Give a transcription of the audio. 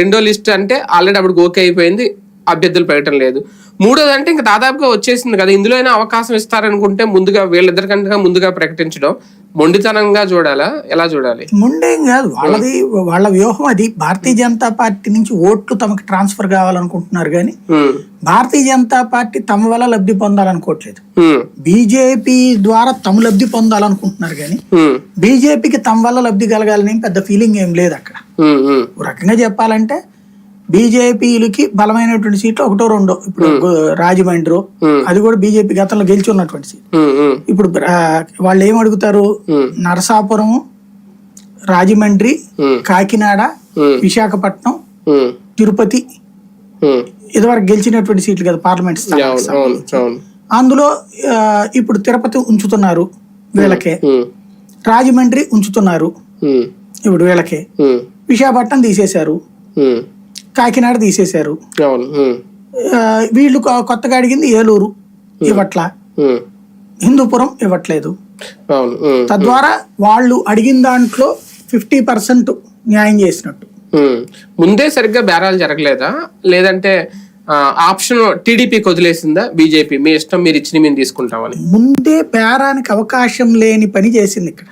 రెండో లిస్ట్ అంటే ఆల్రెడీ అప్పుడు ఓకే అయిపోయింది అభ్యర్థులు పెట్టడం లేదు. మూడోది అంటే ఇంకా దాదాపుగా వచ్చేసింది కదా ఇందులో అయినా అవకాశం ఇస్తారనుకుంటే ముందుగా వీళ్ళిద్దరికంటే ముందుగా ప్రకటించడం. మొండితనంగా చూడాలా? ఎలా చూడాలి? ముండేం కాదు. వాళ్ళది వాళ్ళ వ్యూహం అది. భారతీయ జనతా పార్టీ నుంచి ఓట్లు తమకు ట్రాన్స్ఫర్ కావాలనుకుంటున్నారు కానీ భారతీయ జనతా పార్టీ తమ వల్ల లబ్ధి పొందాలనుకోవట్లేదు. బీజేపీ ద్వారా తమ లబ్ధి పొందాలనుకుంటున్నారు కానీ బీజేపీకి తమ వల్ల లబ్ధి కలగాలని పెద్ద ఫీలింగ్ ఏం లేదు అక్కడ. రకంగా చెప్పాలంటే బీజేపీలకి బలమైనటువంటి సీట్లు ఒకటో రెండో. ఇప్పుడు రాజమండ్రి. అది కూడా బీజేపీ గతంలో గెలిచి ఉన్నటువంటి సీట్ ఇప్పుడు వాళ్ళు ఏం అడుగుతారు. నరసాపురం రాజమండ్రి. కాకినాడ విశాఖపట్నం తిరుపతి. ఇదివరకు గెలిచినటువంటి సీట్లు కదా పార్లమెంట్ అందులో ఇప్పుడు తిరుపతి ఉంచుతున్నారు వీళ్ళకే రాజమండ్రి ఉంచుతున్నారు ఇప్పుడు వీళ్ళకే విశాఖపట్నం తీసేశారు. కాకినాడ తీసేశారు. వీళ్ళు కొత్తగా అడిగింది ఏలూరు ఇవ్వట్ల. హిందూపురం ఇవ్వట్లేదు. తద్వారా వాళ్ళు అడిగిన దాంట్లో ఫిఫ్టీ పర్సెంట్ న్యాయం చేసినట్టు. ముందే సరిగ్గా బేరాలు జరగలేదా? లేదంటే ఆప్షన్ టీడీపీకి వదిలేసిందా? బీజేపీ మీ ఇష్టం మీరు ఇచ్చిన మేము తీసుకుంటామని. ముందే పేరానికి అవకాశం లేని పని చేసింది ఇక్కడ.